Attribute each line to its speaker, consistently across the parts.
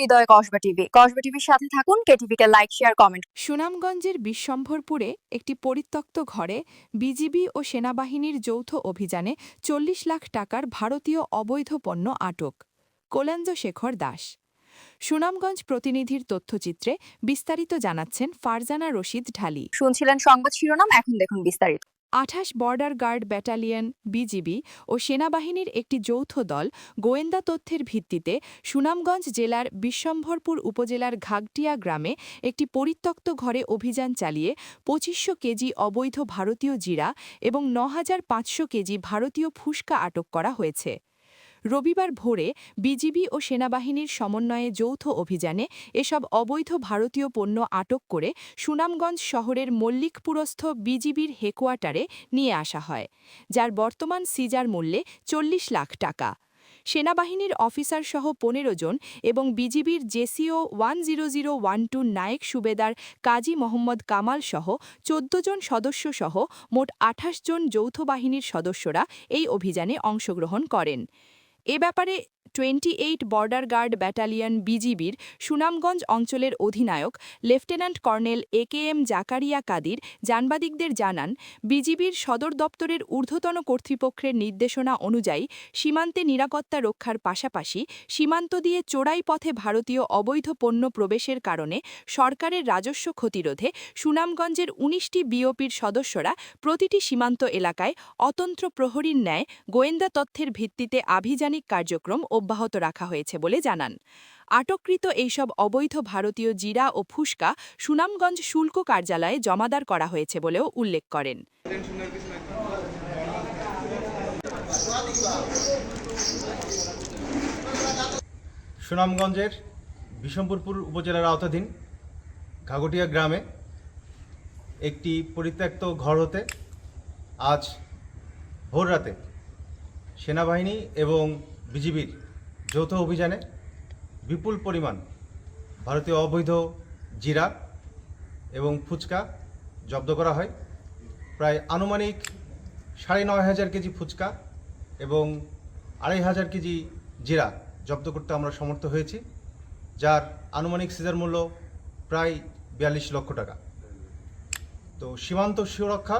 Speaker 1: হৃদয় Kasba TV. Kasba টিভির সাথে থাকুন কেটিভিকে লাইক শেয়ার কমেন্ট
Speaker 2: সুনামগঞ্জের বিশ্বম্ভরপুরে একটি পরিত্যক্ত ঘরে বিজিবি ও সেনাবাহিনীর যৌথ অভিযানে চল্লিশ লাখ টাকার ভারতীয় অবৈধ পণ্য আটক। কোলেন্দ্র শেখর দাস। সুনামগঞ্জ প্রতিনিধির তথ্যচিত্রে বিস্তারিত জানাচ্ছেন ফারজানা রশিদ ঢালি।
Speaker 1: শুনছিলেন সংবাদ শিরোনাম এখন দেখুন বিস্তারিত।
Speaker 2: আঠাশ বর্ডার গার্ড ব্যাটালিয়ন, বিজিবি ও সেনাবাহিনীর একটি যৌথ দল গোয়েন্দা তথ্যের ভিত্তিতে সুনামগঞ্জ জেলার বিশ্বম্ভরপুর উপজেলার ঘাগটিয়া গ্রামে একটি পরিত্যক্ত ঘরে অভিযান চালিয়ে পঁচিশশো কেজি অবৈধ ভারতীয় জিরা এবং ন কেজি ভারতীয় ফুসকা আটক করা হয়েছে। রবিবার ভোরে বিজিবি ও সেনাবাহিনীর সমন্বয়ে যৌথ অভিযানে এসব অবৈধ ভারতীয় পণ্য আটক করে সুনামগঞ্জ শহরের মল্লিকপুরস্থ বিজিবির হেকোয়ার্টারে নিয়ে আসা হয়, যার বর্তমান সিজার মূল্যে চল্লিশ লাখ টাকা। সেনাবাহিনীর অফিসার সহ পনেরো জন এবং বিজিবির JCO one zero zero one two Naik সুবেদার কাজী মোহাম্মদ কামাল সহ চোদ্দ জন সদস্য সহ মোট আঠাশ জন যৌথ বাহিনীর সদস্যরা এই অভিযানে অংশগ্রহণ করেন। এ ব্যাপারে twenty eight border guard battalion বিজিবির সুনামগঞ্জ অঞ্চলের অধিনায়ক, lieutenant colonel A K M Zakaria Kadir জানবাদিকদের জানান, বিজিবির সদর দপ্তরের ঊর্ধ্বতন কর্তৃপক্ষের নির্দেশনা অনুযায়ী সীমান্তে নিরাপত্তা রক্ষার পাশাপাশি সীমান্ত দিয়ে চোরাই পথে ভারতীয় অবৈধ পণ্য প্রবেশের কারণে সরকারের রাজস্ব ক্ষতিরোধে সুনামগঞ্জের উনিশটি বিওপির সদস্যরা প্রতিটি সীমান্ত এলাকায় অতন্ত্র প্রহরীর ন্যায় গোয়েন্দা তথ্যের ভিত্তিতে আভিযানিক কার্যক্রম অব্যাহত রাখা হয়েছে বলে জানান। আটককৃত এইসব অবৈধ ভারতীয় জিরা ও ফুসকা সুনামগঞ্জ শুল্ক কার্যালয়ে জমাদার করা হয়েছে বলেও উল্লেখ করেন।
Speaker 3: সুনামগঞ্জের বিশম্বরপুর উপজেলার আওতাধীন ঘাগটিয়া গ্রামে একটি পরিত্যক্ত ঘর হতে আজ ভোররাতে সেনাবাহিনী এবং বিজিবির যৌথ অভিযানে বিপুল পরিমাণ ভারতীয় অবৈধ জিরা এবং ফুচকা জব্দ করা হয়। প্রায় আনুমানিক সাড়ে নয় হাজার কেজি ফুচকা এবং আড়াই হাজার কেজি জিরা জব্দ করতে আমরা সমর্থ হয়েছি, যার আনুমানিক সিজার মূল্য প্রায় বিয়াল্লিশ লক্ষ টাকা। তো সীমান্ত সুরক্ষা,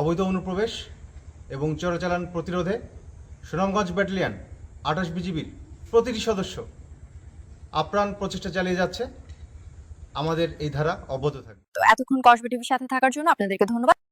Speaker 3: অবৈধ অনুপ্রবেশ এবং চোরাচালান প্রতিরোধে সুনামগঞ্জ ব্যাটালিয়ন আঠাশ বিজিবির প্রতিটি সদস্য আপ্রাণ প্রচেষ্টা চালিয়ে যাচ্ছে। আমাদের এই ধারা অব্যাহত থাকবে।
Speaker 1: তো এতক্ষণ কসবে টিভির সাথে থাকার জন্য আপনাদেরকে ধন্যবাদ।